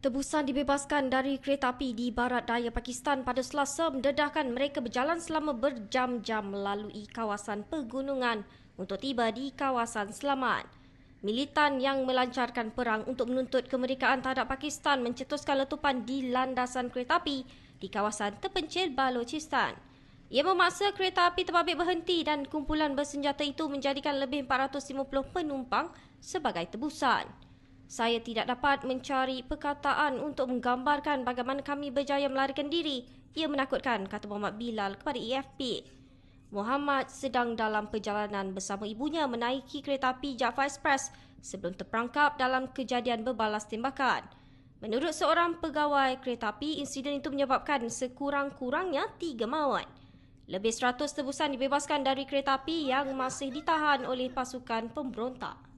Tebusan dibebaskan dari kereta api di barat daya Pakistan pada Selasa mendedahkan mereka berjalan selama berjam-jam melalui kawasan pegunungan untuk tiba di kawasan selamat. Militan yang melancarkan perang untuk menuntut kemerdekaan terhadap Pakistan mencetuskan letupan di landasan kereta api di kawasan terpencil Balochistan. Ia memaksa kereta api terbabit berhenti dan kumpulan bersenjata itu menjadikan lebih 450 penumpang sebagai tebusan. Saya tidak dapat mencari perkataan untuk menggambarkan bagaimana kami berjaya melarikan diri. Ia menakutkan, kata Muhammad Bilal kepada EFP. Muhammad sedang dalam perjalanan bersama ibunya menaiki kereta api Jaffa Express sebelum terperangkap dalam kejadian berbalas tembakan. Menurut seorang pegawai kereta api, insiden itu menyebabkan sekurang-kurangnya tiga maut. Lebih 100 tebusan dibebaskan dari kereta api yang masih ditahan oleh pasukan pemberontak.